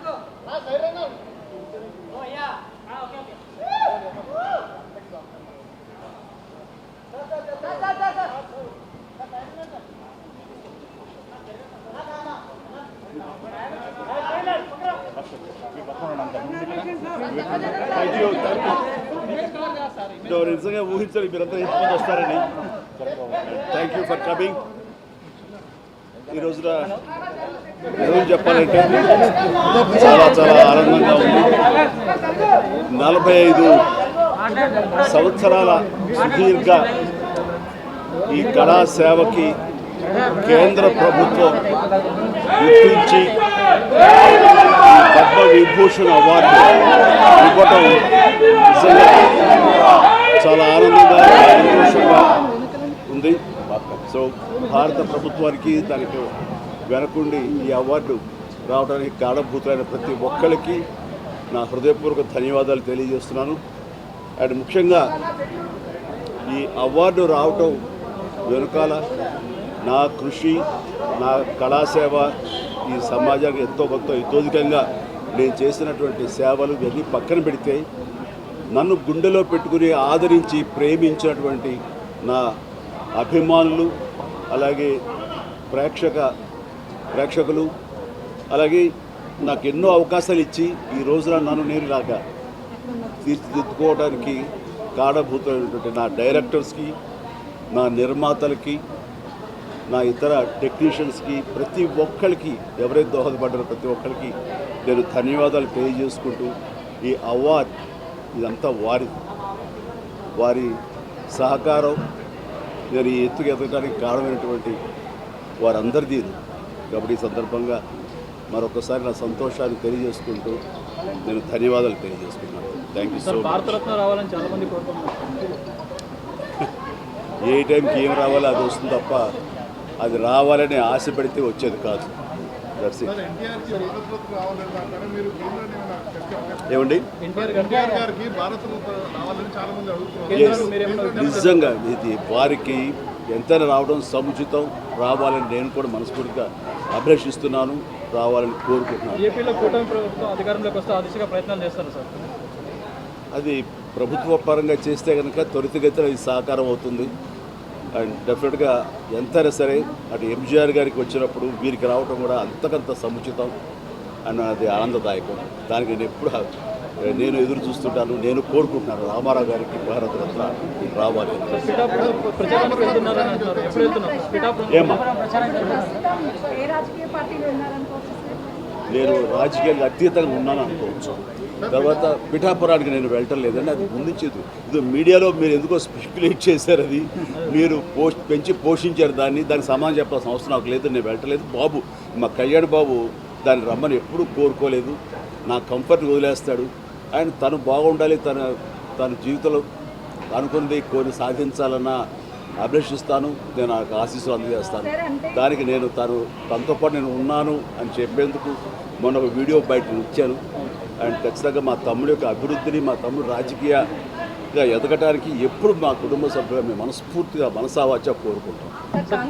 So నిజంగా ఊహించాలి మీరంతా ఎంతమంది వస్తారని. థ్యాంక్ యూ ఫర్ కమింగ్ ఈ రోజున నిజం చెప్పాలంటే చాలా చాలా ఆనందంగా ఉంది. నలభై ఐదు సంవత్సరాల సుదీర్ఘ ఈ కళా సేవకి కేంద్ర ప్రభుత్వం గుర్తించి ఈ పద్మ విభూషణ్ అవార్డు ఇవ్వటం నిజంగా చాలా ఆనందంగా సంతోషంగా ఉంది. సో భారత ప్రభుత్వానికి దానికి వెనకుండి ఈ అవార్డు రావడానికి కారణభూతులైన ప్రతి ఒక్కరికి నా హృదయపూర్వక ధన్యవాదాలు తెలియజేస్తున్నాను. అండ్ ముఖ్యంగా ఈ అవార్డు రావటం వెనుకాల నా కృషి నా కళాసేవ ఈ సమాజానికి ఎంతో కొంత ఇతోధికంగా నేను చేసినటువంటి సేవలు ఇవన్నీ పక్కన పెడితే నన్ను గుండెలో పెట్టుకుని ఆదరించి ప్రేమించినటువంటి నా అభిమానులు అలాగే ప్రేక్షక ప్రేక్షకులు అలాగే నాకు ఎన్నో అవకాశాలు ఇచ్చి ఈ రోజున నన్ను నేను రాక తీర్చిదిద్దుకోవడానికి కారణభూతమైనటువంటి నా డైరెక్టర్స్కి నా నిర్మాతలకి నా ఇతర టెక్నీషియన్స్కి ప్రతి ఒక్కరికి ఎవరైతే దోహదపడ్డారో ప్రతి ఒక్కరికి నేను ధన్యవాదాలు తెలియజేసుకుంటూ ఈ అవార్డ్ ఇదంతా వారి వారి సహకారం నేను ఈ ఎత్తుకు ఎదగడానికి కారణమైనటువంటి వారందరిది కాబట్టి ఈ సందర్భంగా మరొకసారి నా సంతోషాన్ని తెలియజేసుకుంటూ నేను ధన్యవాదాలు తెలియజేసుకున్నాను థ్యాంక్ యూ సో మచ్ ఏ టైంకి ఏం రావాలో అది వస్తుంది తప్ప అది రావాలని ఆశ పెడితే వచ్చేది కాదు. అవకాశం ఏమండి? నిజంగా ఇది వారికి ఎంతైనా రావడం సముచితం రావాలని నేను కూడా మనస్ఫూర్తిగా అభిలషిస్తున్నాను రావాలని కోరుకుంటున్నాను. ఏపీలో కూటమి ప్రభుత్వం అధికారంలోకి వస్తే ఆ దిశగా ప్రయత్నాలు చేస్తారు సార్? అది ప్రభుత్వ పరంగా చేస్తే కనుక త్వరితగతిన ఇది సహకారం అవుతుంది. అండ్ డెఫినెట్గా ఎంతైనా సరే అటు ఎంజీఆర్ గారికి వచ్చినప్పుడు వీరికి రావడం కూడా అంతకంత సముచితం అండ్ అది ఆనందదాయకం. దానికి నేను ఎప్పుడు నేను ఎదురు చూస్తుంటాను నేను కోరుకుంటున్నాను రామారావు గారికి భారతరత్న రావాలి అని. నేను రాజకీయాలకు అతీతంగా ఉన్నాను అనుకోవచ్చు. తర్వాత పిఠాపురానికి నేను వెళ్ళటం లేదండి అది ముందుంచేది. ఇది మీడియాలో మీరు ఎందుకో స్పెక్యులేట్ చేశారు అది. మీరు పోస్ట్ పెంచి పోషించారు దాన్ని. దానికి సమాధానం చెప్పాల్సిన అవసరం నాకు లేదు నేను వెళ్ళటలేదు బాబు మా కళ్యాణ్ బాబు దాన్ని రమ్మని ఎప్పుడూ కోరుకోలేదు. నా కంఫర్ట్ వదిలేస్తాడు. ఆయన తను బాగుండాలి తన తన జీవితంలో అనుకున్నది కొన్ని సాధించాలన్న అభిలషిస్తాను నేను నాకు ఆశీస్సులు అందజేస్తాను దానికి నేను తను తనతో పాటు నేను ఉన్నాను అని చెప్పేందుకు మొన్న ఒక వీడియో బయట ఇచ్చాను అండ్ ఖచ్చితంగా మా తమ్ముడి యొక్క అభివృద్ధిని మా తమ్ముడు రాజకీయంగా ఎదగటానికి ఎప్పుడు మా కుటుంబ సభ్యులు మేము మనస్ఫూర్తిగా మనసావాచ కోరుకుంటాం సార్